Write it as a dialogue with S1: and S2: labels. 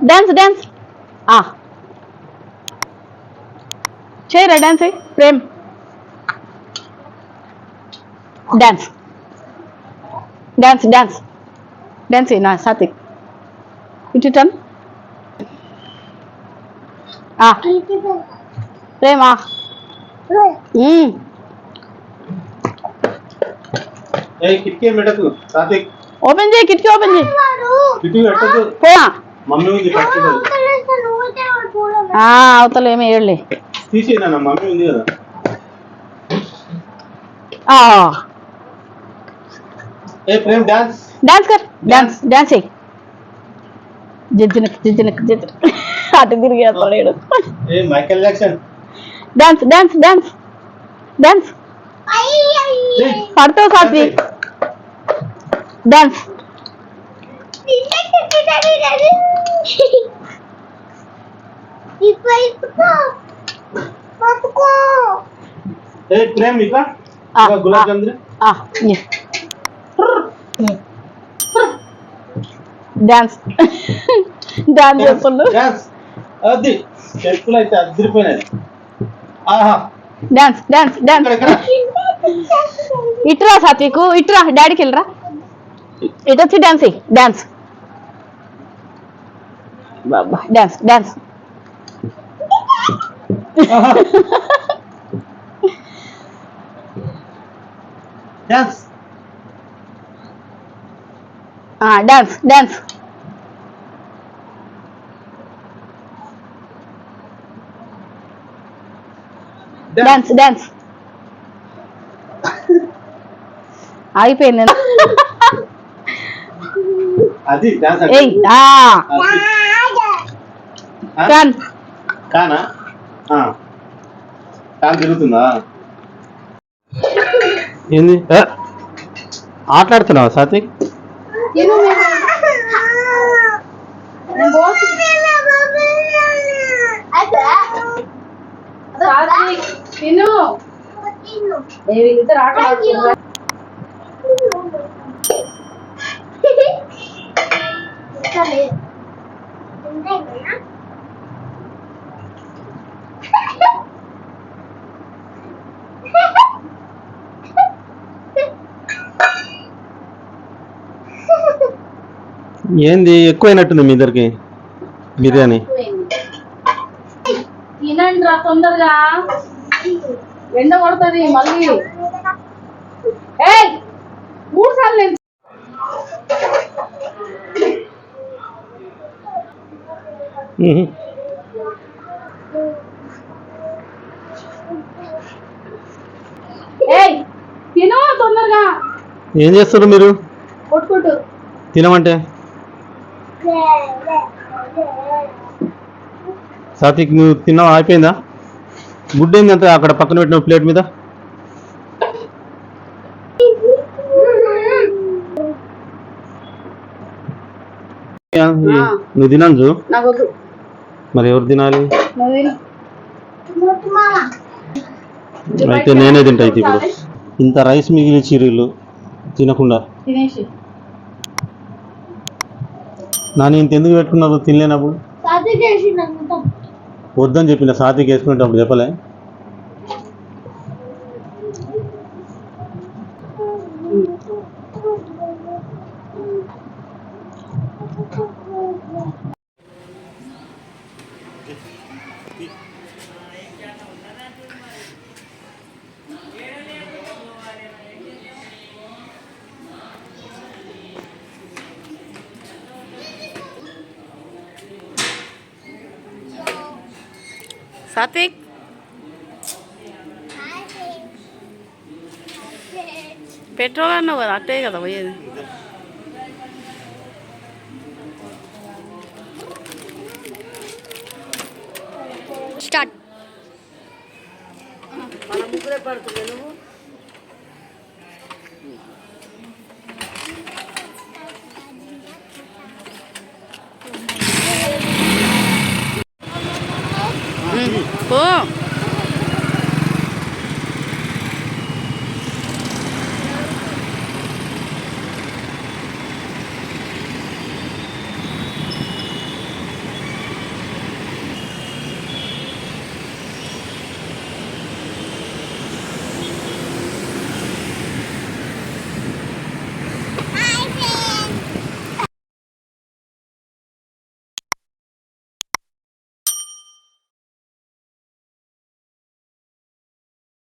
S1: Dance dance ఆ చేయరా dance Prem dance dance dance dance నా సాత్విక్ ఇటు ఆ ప్రేమ్ ఓపెన్ చేయి కిటికీ ఓపెన్ చేయి
S2: మమ్మీ ఉంది
S1: అవతల ఏమి ఏళ్ళే
S2: తీసేనా మమ్మీ ఉంది కదా. ఏ ప్రేమ్ డాన్స్
S1: డాన్స్ కర్ డాన్స్ డాన్స్ చెయ్యి జిజ్జినక్ జిజ్జినక్ జిజ్జినక్ అటు తిరిగి వేస్తాడు
S2: ఏ Michael Jackson
S1: dance dance dance dance పడతావు సాత్వి డాన్స్
S2: ప్రేమ్ ఇట్లా?
S1: ఆ,
S2: ఇదిగో గులాబ్
S1: ఆ.
S2: జామ్ ది.
S1: ఆ, నీ. డాన్స్ డాన్స్ చేస్తుండు.
S2: డాన్స్ అది చెప్పులు అయితే అదిరిపోయినాయి ఆహా.
S1: డాన్స్ డాన్స్ డాన్స్
S2: ఇక్కడ ఇక్కడ.
S1: ఇట్రా సాత్వికు ఇట్రా డాడీకి వెళ్ళరా. ఇటు వచ్చి డాన్స్ డాన్స్ బాబా డాన్స్ డాన్స్
S2: ఆహా. Dance
S1: dance dance dance dance ఆగిపోయింది
S2: అది డాన్స్
S1: ఏయ్ ఆ కాన్
S2: కానా ఆ. కాన్ తిరుగుతుందా? ఏంది? ఆటలాడుతున్నావా సాత్విక్?
S1: వీళ్ళిద్దరు ఆట ఆడుతున్నారు
S2: ఏంది? ఎక్కువైనట్టుంది మీ ఇద్దరికి బిర్యానీ.
S1: తినండి రా తొందరగా. ఎండ కొడుతుంది మళ్ళీ. మూడు సార్లు తిను తొందరగా.
S2: ఏం చేస్తారు మీరు?
S1: కొట్టుకుంటూ.
S2: తినమంటే? సాత్విక్ నువ్వు తిన్నావా? అయిపోయిందా? గుడ్ ఏంది అంత అక్కడ పక్కన పెట్టిన ప్లేట్ మీద? నువ్వు
S1: వద్దు
S2: మరి ఎవరు తినాలి? అయితే నేనే తింటా అయితే ఇప్పుడు. ఇంత రైస్ మిగిలి చీరీలు తినకుండా.
S1: తినేసి.
S2: నాని ఇంత ఎందుకు పెట్టుకున్నారు తినలేనప్పుడు. వద్దని చెప్పిన సాత్విక్ వేసుకునేటప్పుడు చెప్పలే.
S1: సాత్విక్ పెట్రోల్ అన్నావు కదా అట్టే కదా పోయేది.
S3: స్టార్ట్
S1: పో